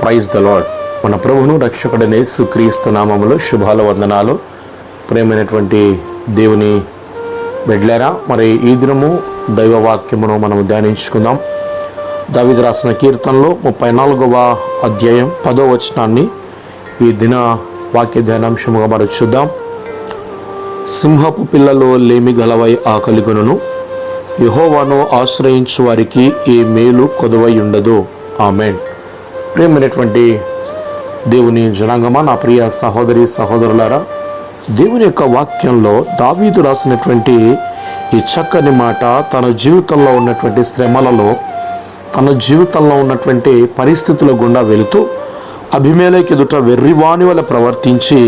Praise the lord మన ప్రభువును రక్షకుడనే సుక్రీస్తు నామములో శుభాల వందనాలు. ప్రేమైనటువంటి దేవుని బిడ్లారా మరి ఈ దినము దైవవాక్యమును మనం ధ్యానించుకుందాం. దావిది రాసిన కీర్తనలో ముప్పై నాలుగవ అధ్యాయం పదో వచనాన్ని ఈ దిన వాక్య ధ్యానాంశముగా మరి చూద్దాం. సింహపు పిల్లలు లేమి గలవై ఆకలిగొనను యహోవాను ఆశ్రయించు వారికి ఏ మేలు కొదవై ఉండదు ఆమెన్. ప్రేమైనటువంటి దేవుని జనాంగమా నా ప్రియ సహోదరి సహోదరులారా దేవుని యొక్క వాక్యంలో దావీదు రాసినటువంటి ఈ చక్కని మాట తన జీవితంలో ఉన్నటువంటి శ్రమలలో తన జీవితంలో ఉన్నటువంటి పరిస్థితుల గుండా వెళుతూ అభిమేలకి ఎదుట వెర్రివాణి వల్ల ప్రవర్తించి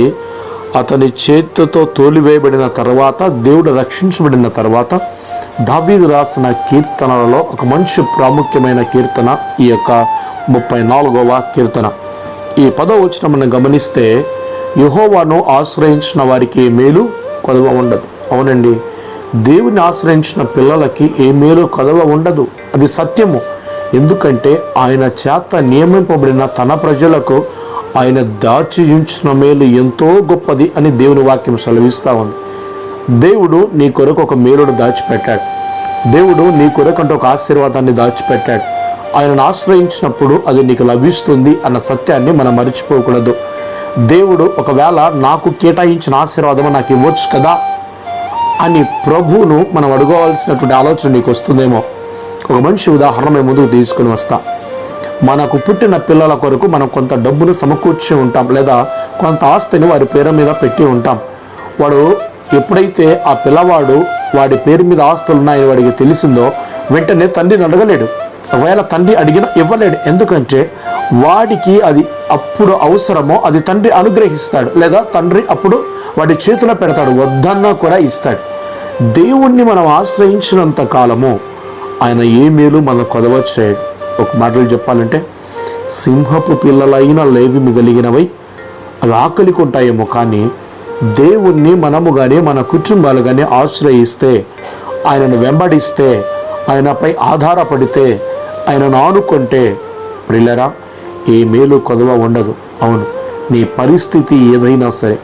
అతని చేతితో తోలివేయబడిన తర్వాత దేవుడు రక్షించబడిన తర్వాత దావీదు రాసిన కీర్తనలలో ఒక మంచి ప్రాముఖ్యమైన కీర్తన ఈ యొక్క ముప్పై నాలుగవ కీర్తన. ఈ పదవ వచ్చిన మనం గమనిస్తే యహోవాను ఆశ్రయించిన వారికి మేలు కొదవ ఉండదు. అవునండి దేవుని ఆశ్రయించిన పిల్లలకి ఏ మేలు కొదవ ఉండదు. అది సత్యము. ఎందుకంటే ఆయన చేత నియమింపబడిన తన ప్రజలకు ఆయన దాచి ఉంచిన మేలు ఎంతో గొప్పది అని దేవుని వాక్యం సెలవిస్తూ ఉంది. దేవుడు నీ కొరకు ఒక మేలుడు దాచిపెట్టాడు. దేవుడు నీ కొరకంటే ఒక ఆశీర్వాదాన్ని దాచిపెట్టాడు. ఆయనను ఆశ్రయించినప్పుడు అది నీకు లభిస్తుంది అన్న సత్యాన్ని మనం మర్చిపోకూడదు. దేవుడు ఒకవేళ నాకు కేటాయించిన ఆశీర్వాదం నాకు ఇవ్వచ్చు కదా అని ప్రభువును మనం అడుగోవాల్సినటువంటి ఆలోచన నీకు వస్తుందేమో. ఒక మంచి ఉదాహరణ మేము ముందుకు తీసుకుని వస్తా. మనకు పుట్టిన పిల్లల కొరకు మనం కొంత డబ్బును సమకూర్చి ఉంటాం లేదా కొంత ఆస్తిని వారి పేరు మీద పెట్టి ఉంటాం. వాడు ఎప్పుడైతే ఆ పిల్లవాడు వాడి పేరు మీద ఆస్తులు ఉన్నాయని వాడికి తెలిసిందో వెంటనే తండ్రిని అడగలేడు. ఒకవేళ తండ్రి అడిగినా ఇవ్వలేడు. ఎందుకంటే వాడికి అది అప్పుడు అవసరమో అది తండ్రి అనుగ్రహిస్తాడు. లేదా తండ్రి అప్పుడు వాడి చేతిలో పెడతాడు. వద్దన్నా కూడా ఇస్తాడు. దేవుణ్ణి మనం ఆశ్రయించినంత కాలము ఆయన ఏ మేలు మన కొదవ చేయడు ఒక మాటలు చెప్పాలంటే సింహపు పిల్లలైన లేవి మిగిలినవై అవి ఆకలికి ఉంటాయేమో కానీ దేవుణ్ణి మనము కానీ మన కుటుంబాలు కానీ ఆశ్రయిస్తే ఆయనను వెంబడిస్తే ఆయనపై ఆధారపడితే ఆయనను ఆనుకుంటే ప్రిల్లరా ఏ మేలు కొదవ ఉండదు. అవును నీ పరిస్థితి ఏదైనా సరే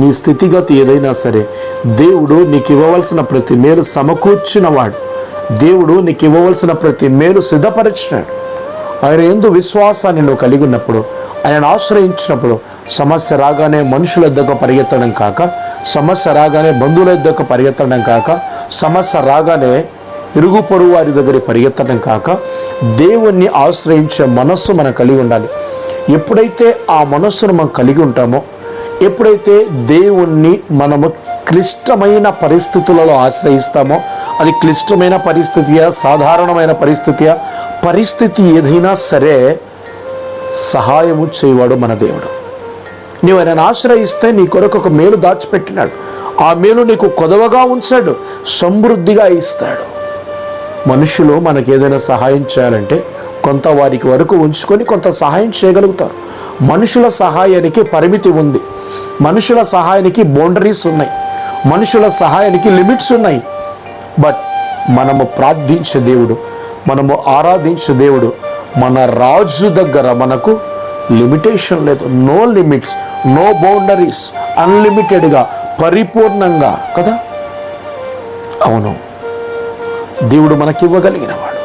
నీ స్థితిగతి ఏదైనా సరే దేవుడు నీకు ఇవ్వవలసిన ప్రతి మేలు సమకూర్చినవాడు దేవుడు నీకు ఇవ్వవలసిన ప్రతి మేలు సిద్ధపరిచినాడు. ఆయన ఎందు విశ్వాసాన్ని నువ్వు కలిగి ఉన్నప్పుడు ఆయన ఆశ్రయించినప్పుడు సమస్య రాగానే మనుషుల దగ్గర పరిగెత్తడం కాక సమస్య రాగానే బంధువుల దగ్గర పరిగెత్తడం కాక సమస్య రాగానే ఇరుగు పొరుగు వారి దగ్గర పరిగెత్తడం కాక దేవుణ్ణి ఆశ్రయించే మనస్సు మనం కలిగి ఉండాలి. ఎప్పుడైతే ఆ మనస్సును మనం కలిగి ఉంటామో ఎప్పుడైతే దేవుణ్ణి మనము క్లిష్టమైన పరిస్థితులలో ఆశ్రయిస్తామో అది క్లిష్టమైన పరిస్థితియా సాధారణమైన పరిస్థితియా పరిస్థితి ఏదైనా సరే సహాయము చేయవాడు మన దేవుడు. నీవు ఆయనను ఆశ్రయిస్తే నీ కొరకు ఒక మేలు దాచిపెట్టినాడు. ఆ మేలు నీకు కొదవగా ఉంచాడు సమృద్ధిగా ఇస్తాడు. మనుషులు మనకు ఏదైనా సహాయం చేయాలంటే కొంత వారికి వరకు ఉంచుకొని కొంత సహాయం చేయగలుగుతారు. మనుషుల సహాయానికి పరిమితి ఉంది. మనుషుల సహాయానికి బౌండరీస్ ఉన్నాయి. మనుషుల సహాయానికి లిమిట్స్ ఉన్నాయి. బట్ మనము ప్రార్థించే దేవుడు మనము ఆరాధించే దేవుడు మన రాజు దగ్గర మనకు లిమిటేషన్ లేదు. నో లిమిట్స్ నో బౌండరీస్ అన్లిమిటెడ్గా పరిపూర్ణంగా కదా? అవును. దేవుడు మనకి ఇవ్వగలిగినవాడు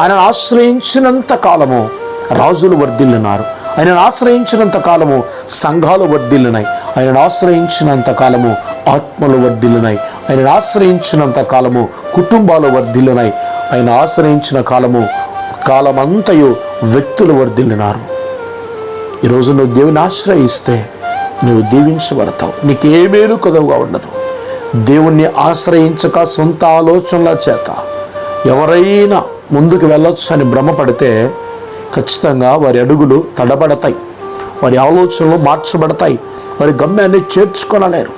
ఆయనను ఆశ్రయించినంత కాలము రాజులు వర్ధిల్లినారు. ఆయనను ఆశ్రయించినంత కాలము సంఘాలు వర్ధిల్లినాయి. ఆయనను ఆశ్రయించినంత కాలము ఆత్మలు వర్ధిల్లినాయి. ఆయనను ఆశ్రయించినంత కాలము కుటుంబాలు వర్ధిల్లినాయి. ఆయన ఆశ్రయించిన కాలము కాలమంతయు వ్యక్తులు వర్ధిల్లినారు. ఈరోజు నువ్వు దేవుని ఆశ్రయిస్తే నువ్వు దీవించబడతావు. నీకే మేలు కొదవుగా ఉండదు దేవుణ్ణి ఆశ్రయించక సొంత ఆలోచనల చేత ఎవరైనా ముందుకు వెళ్ళొచ్చు అని భ్రమపడితే ఖచ్చితంగా వారి అడుగులు తడబడతాయి. వారి ఆలోచనలు మార్చబడతాయి. వారి గమ్యాన్ని చేర్చుకొనలేరు.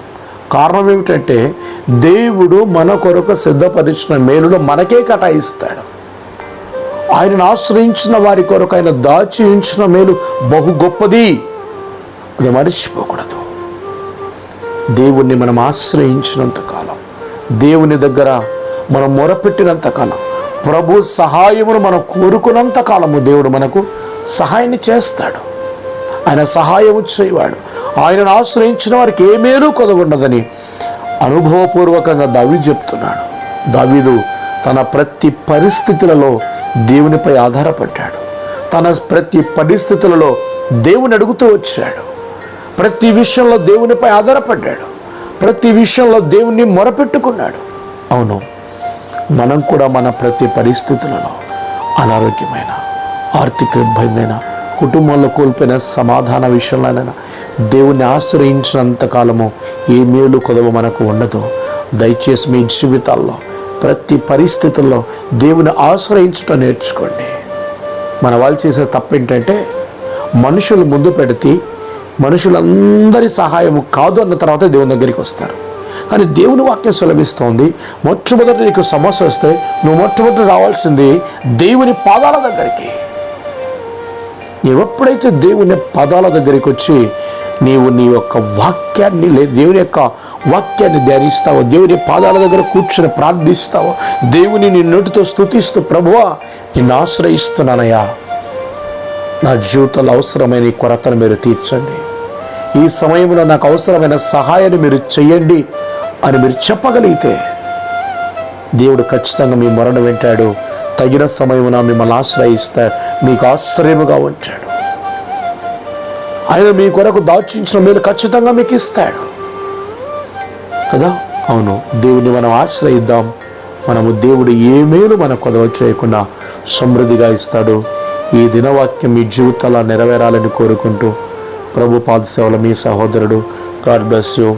కారణం ఏమిటంటే దేవుడు మన కొరకు సిద్ధపరిచిన మేలును మనకే కటాయిస్తాడు. ఆయనను ఆశ్రయించిన వారి కొరకు ఆయన దాచి ఉంచిన మేలు బహు గొప్పది. అది మర్చిపోకూడదు. దేవుణ్ణి మనం ఆశ్రయించినంత కాలం దేవుని దగ్గర మనం మొరపెట్టినంత కాలం ప్రభు సహాయమును మనం కోరుకున్నంత కాలము దేవుడు మనకు సహాయాన్ని చేస్తాడు. ఆయన సహాయము చేయవాడు. ఆయనను ఆశ్రయించిన వారికి ఏ మేలు కొదగుండదని అనుభవపూర్వకంగా దావీదు చెప్తున్నాడు. దావీదు తన ప్రతి పరిస్థితులలో దేవునిపై ఆధారపడ్డాడు. తన ప్రతి పరిస్థితులలో దేవుని అడుగుతూ వచ్చాడు. ప్రతి విషయంలో దేవునిపై ఆధారపడ్డాడు. ప్రతి విషయంలో దేవుణ్ణి మొరపెట్టుకున్నాడు. అవును మనం కూడా మన ప్రతి పరిస్థితులలో అనారోగ్యమైన ఆర్థిక ఇబ్బందైన కుటుంబంలో కోల్పోయిన సమాధాన విషయంలోనైనా దేవుణ్ణి ఆశ్రయించినంత కాలము ఏ మేలు కొదవ మనకు ఉండదు. దయచేసి మీ జీవితాల్లో ప్రతి పరిస్థితుల్లో దేవుని ఆశ్రయించడం నేర్చుకోండి. మన వాళ్ళు చేసే తప్పు ఏంటంటే మనుషులు ముందు పెడితే మనుషులందరి సహాయము కాదు అన్న తర్వాత దేవుని దగ్గరికి వస్తారు. కానీ దేవుని వాక్యం సులభిస్తోంది మొట్టమొదటి నీకు సమస్య వస్తే నువ్వు మొట్టమొదటి రావాల్సింది దేవుని పాదాల దగ్గరికి. నీవు ఎప్పుడైతే దేవుని పాదాల దగ్గరికి వచ్చి నీవు నీ యొక్క వాక్యాన్ని లే దేవుని యొక్క వాక్యాన్ని ధ్యానిస్తావో? దేవుని పాదాల దగ్గర కూర్చుని ప్రార్థిస్తావో? దేవుని నీ నోటితో స్థుతిస్తూ ప్రభువా నిన్ను ఆశ్రయిస్తున్నానయ్యా. నా జీవితంలో అవసరమైన ఈ కొరతను మీరు తీర్చండి. ఈ సమయంలో నాకు అవసరమైన సహాయాన్ని మీరు చెయ్యండి అని మీరు చెప్పగలిగితే దేవుడు ఖచ్చితంగా మీ మరణ వింటాడు. తగిన సమయమున మిమ్మల్ని ఆశ్రయిస్తా మీకు ఆశ్రయముగా ఉంటాడు ఆయన మీ కొరకు దాచించిన మీరు ఖచ్చితంగా మీకు ఇస్తాడు. కదా? అవును. దేవుని మనం ఆశ్రయిద్దాం. మనము దేవుడు ఏ మేలు మన కొదవ చేయకుండా సమృద్ధిగా ఇస్తాడు. ఈ దినవాక్యం మీ జీవితాల నెరవేరాలని కోరుకుంటూ ప్రభు పాదసేవల మీ సహోదరుడు గాడ్ బ్లెస్ యూ.